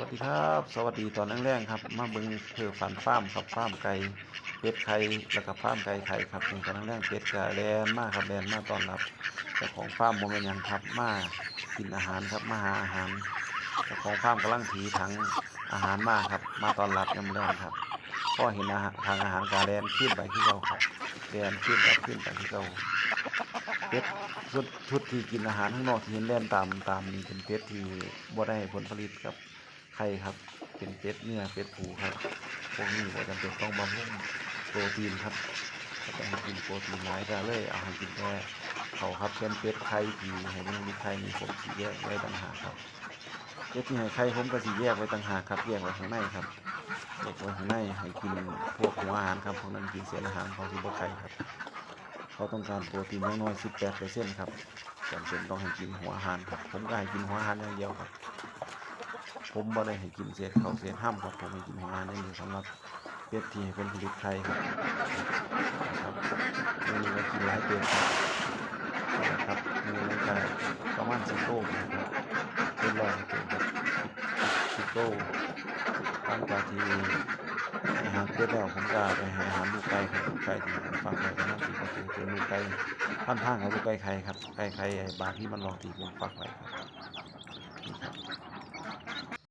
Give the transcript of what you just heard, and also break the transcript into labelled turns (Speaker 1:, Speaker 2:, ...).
Speaker 1: วัสดีครับ สวัสดีตอนแรกๆครับ มาเบิ่งเพื่อฟันฟามครับฟ้ามไก่เป็ดไข่แล้วก็ฟ้ามไก่ไข่ครับตอนแรกๆเป็ดกะแลนมากครับแลนมากตอนรับเจ้าของฟ้าร์มบ่แม่นยังครับมากินอาหารครับมาหาอาหารเจ้าของฟ้ามกำลังถือถังอาหารมากครับ มาตอนรับยามแรงครับพอเห็นอาหารทางอาหารกาแลนขึ้นไปที่เราครับแลนขึ้นไปขึ้นไปที่เราเป็ดชุดชุดที่กินอาหารข้างนอกที่เห็นแล่นตามตามนี่เป็นเป็ดที่บ่ได้ผลผลิตครับ ไข่ครับ เป็นเป็ดเนื้อเป็ดผูครับพวกนี้ก็จำเป็นต้องบำรุงโปรตีนครับต้องให้กินโปรตีนหลายก็เลยเอาให้กินแค่เขาครับเช่นเป็ดไข่ที่ให้มันมีไข่มีผมสีแยกไว้ต่างหากครับเป็ดที่ให้ไข่ผมก็สีแยกไว้ต่างหากครับแยกไว้ข้างในครับแยกไว้ข้างในให้กินพวกหัวอาหารครับพวกนั้นกินเศษอาหารเขาที่บ่ไข่ครับ เขาต้องการโปรตีนอย่างน้อย 18เปอร์เซ็นต์ครับจำเป็นต้องให้กินหัวอาหารครับผมก็ให้กินหัวอาหารอย่างเดียวครับ ผมบ่ได้ให้กินเศษเขาเศษห้ามครับผมให้กินหัวอาหารอย่างเดียสำหรับเป็ดที่ให้เป็นผลิตไข่ครับนะครับเมนูก็กินหลายเป็ดครับนะครับเมนูก็ประมาณสิบโลนะครับเป็นร้อยตัวครับสิบโลหลังจากที่ให้อาหารเป็ดแล้วผมก็ไปให้อาหารลูกไก่ครับลูกไก่ที่ผมฝากไประมาณสิบกว่าตัวเป็นลูกไก่พันทางกับลูกไก่ไข่ครับไก่ไข่ไอ้บางที่มันรอตีผมฝากไว้ครับ もう1回。